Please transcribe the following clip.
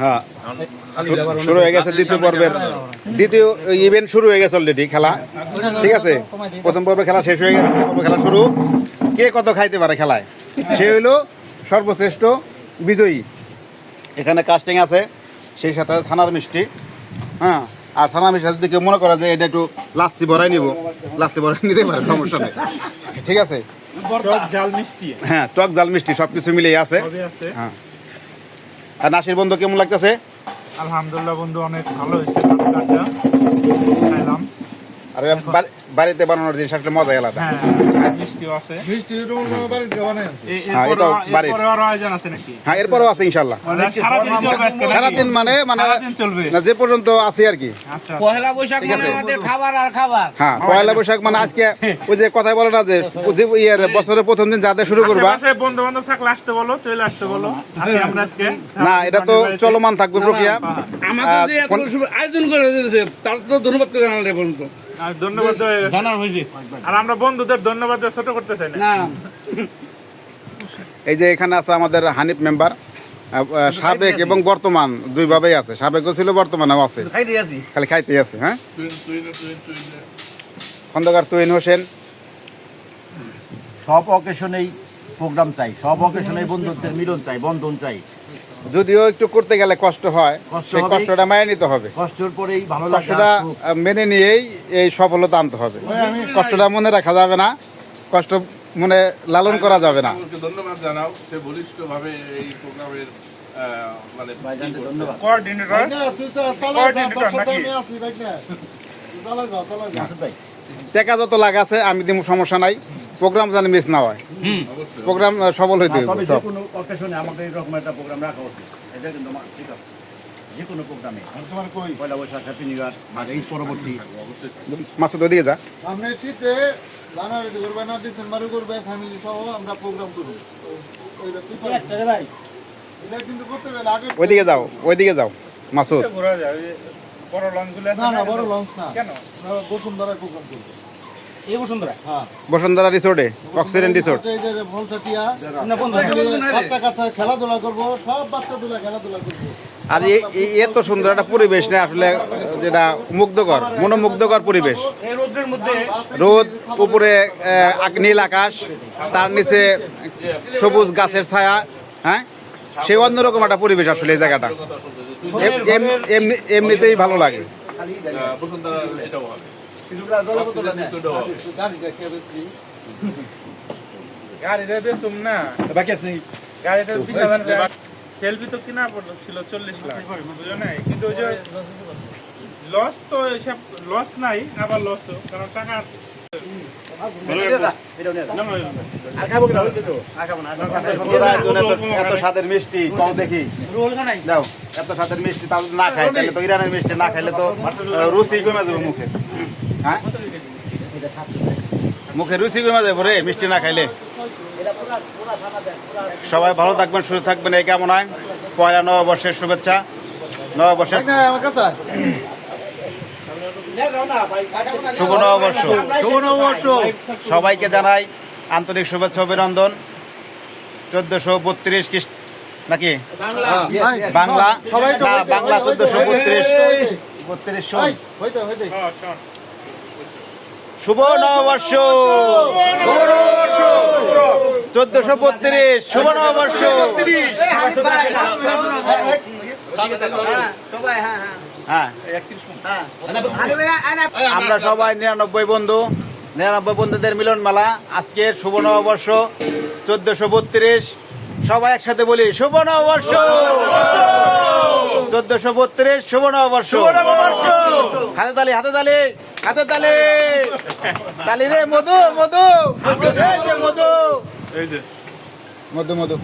হ্যাঁ। শুরু হয়ে গেছে দ্বিতীয় পর্বের দ্বিতীয় ইভেন্ট শুরু হয়ে গেছে অলরেডি খেলা। ঠিক আছে? প্রথম পর্বে খেলা শেষ হয়ে গেছে দ্বিতীয় খেলা শুরু। কে কত খাইতে পারে খেলায়? সে হইল সর্বশ্রেষ্ঠ বিজয়ী। এখানে কাস্টিং আছে সেই সাথে থানার মিষ্টি। হ্যাঁ আর থানার মিষ্টি যদি কেউ মনে করে যে এটা একটু লাচ্ছি ভরাই নিব লাচ্ছি ভরাই নিতে পারে সমস্যা নেই। ঠিক আছে? টক ঝাল মিষ্টি। হ্যাঁ টক জাল মিষ্টি সব কিছু মিলেই আছে। আছে। হ্যাঁ। আর নাসির বন্ধু কেমন লাগতেছে? আলহামদুলিল্লাহ বন্ধু অনেক ভালো হয়েছে। খাইলাম। আর বাড়িতে বানানোর জিনিস আসলে মজাই আলাদা। হ্যাঁ। আছে। হ্যাঁ, এরপরেও আছে হ্যাঁ ইনশাল্লাহ মানে সারাদিন মানে মানে চলবে? যে পর্যন্ত আছে আর কি। আচ্ছা। পহেলা বৈশাখ মানে খাবার আর খাবার। হ্যাঁ পয়লা বৈশাখ মানে আজকে ওই যে কথাই বলে না যে ইয়ের বছরের প্রথম দিন যাতে শুরু করবা। বন্ধু বান্ধব থাকলে আসতে বলো চলে আসতে বলো। আজকে। না এটা তো চলমান থাকবে প্রক্রিয়া। আমাদের যে এত আয়োজন করে দিয়েছে তার তো ধন্যবাদ জানালে পর্যন্ত ধন্যবাদ জানার হয়েছে। আর আমরা বন্ধুদের ধন্যবাদ ছোট করতে চাই না। না। এই যে এখানে আছে আমাদের হানিফ মেম্বার সাবেক এবং বর্তমান দুইভাবেই আছে। সাবেকও ছিল বর্তমানেও আছে। খালি খাইতেই আছে হ্যাঁ? খন্দকার তুহিন হোসেন। সব অকেশনেই প্রোগ্রাম চাই। সব অকেশনেই বন্ধুত্বের মিলন চাই বন্ধন চাই। যদিও একটু করতে গেলে কষ্ট হয় সেই কষ্টটা মায়ের নিতে হবে। কষ্টের পরেই কষ্টটা মেনে নিয়েই এই সফলতা আনতে হবে। কষ্টটা মনে রাখা যাবে না কষ্ট মনে লালন করা যাবে না। ধন্যবাদ জানাও। সে বলিষ্ঠভাবে এই প্রোগ্রামের মানে ধন্যবাদ। কোঅর্ডিনেটর তো সাথে নাকি? ভাই। টাকা যত লাগা আছে আমি দিব সমস্যা নাই। প্রোগ্রাম যেন মিস না হয়। প্রোগ্রাম সফল হইতে হবে যে কোনো অকেশনে আমাকে এরকম একটা প্রোগ্রাম রাখা উচিত। এটা কিন্তু ঠিক আছে। যে কোনো প্রোগ্রামে তোমার কই? Poila Boishakh happy new year আর এই পরবর্তী। মাসুদ ওদিকে যা। সামনে শীতে জানুয়ারি করবে না ডিসেম্বরে করবে ফ্যামিলি সহ আমরা প্রোগ্রাম করব। ওইটা prepare- ওইদিকে যাও ওইদিকে যাও মাসুদ। বসুন্ধরা হ্যাঁ। রিসোর্টে অক্সিডেন্ট রিসোর্ট। খেলাধুলা করব সব বাচ্চাগুলা খেলাধুলা করব। আর এ- এত সুন্দর একটা পরিবেশ না আসলে যেটা মুগ্ধকর মনোমুগ্ধকর পরিবেশ। রোদ উপরে নীল আকাশ তার নিচে সবুজ গাছের ছায়া হ্যাঁ? সেই অন্যরকম একটা পরিবেশ আসলে এই জায়গাটা। এম- এম- এমনি এমনিতেই ভালো লাগে। সেলফি তো কিনা চল্লিশ লাখ বুঝলো না কিন্তু ওই যে লস তো লস নাই আবার লসও কারণ টাকা ইরানের মিষ্টি না খাইলে তো রুচি মুখে মুখে রুচি কমে যাবে রে মিষ্টি না খাইলে সবাই ভালো থাকবেন, সুস্থ থাকবেন, এই কেমন হয় পয়লা নববর্ষের শুভেচ্ছা। নববর্ষের শুভ নববর্ষ শুভ নববর্ষ সবাইকে জানাই আন্তরিক শুভেচ্ছা অভিনন্দন। চোদ্দশো বত্রিশ খ্রিস্ট নাকি? বাংলা। বাংলা। চোদ্দশো বত্রিশ। বত্রিশ হইতে হইতে শুভ নববর্ষ চোদ্দশো বত্রিশ। শুভ নববর্ষ সবাই হ্যাঁ হ্যাঁ হ্যাঁ। আমরা সবাই নিরানব্বই বন্ধু। নিরানব্বই বন্ধুদের মিলন মেলা। আজকের শুভ নববর্ষ চোদ্দশো বত্রিশ। সবাই একসাথে বলি শুভ নববর্ষ! চোদ্দশো বত্রিশ শুভ নববর্ষ! হাতে তালি হাতে তালি হাতে তালি! তালি রে মধু মধু! মধু। মধু মধু।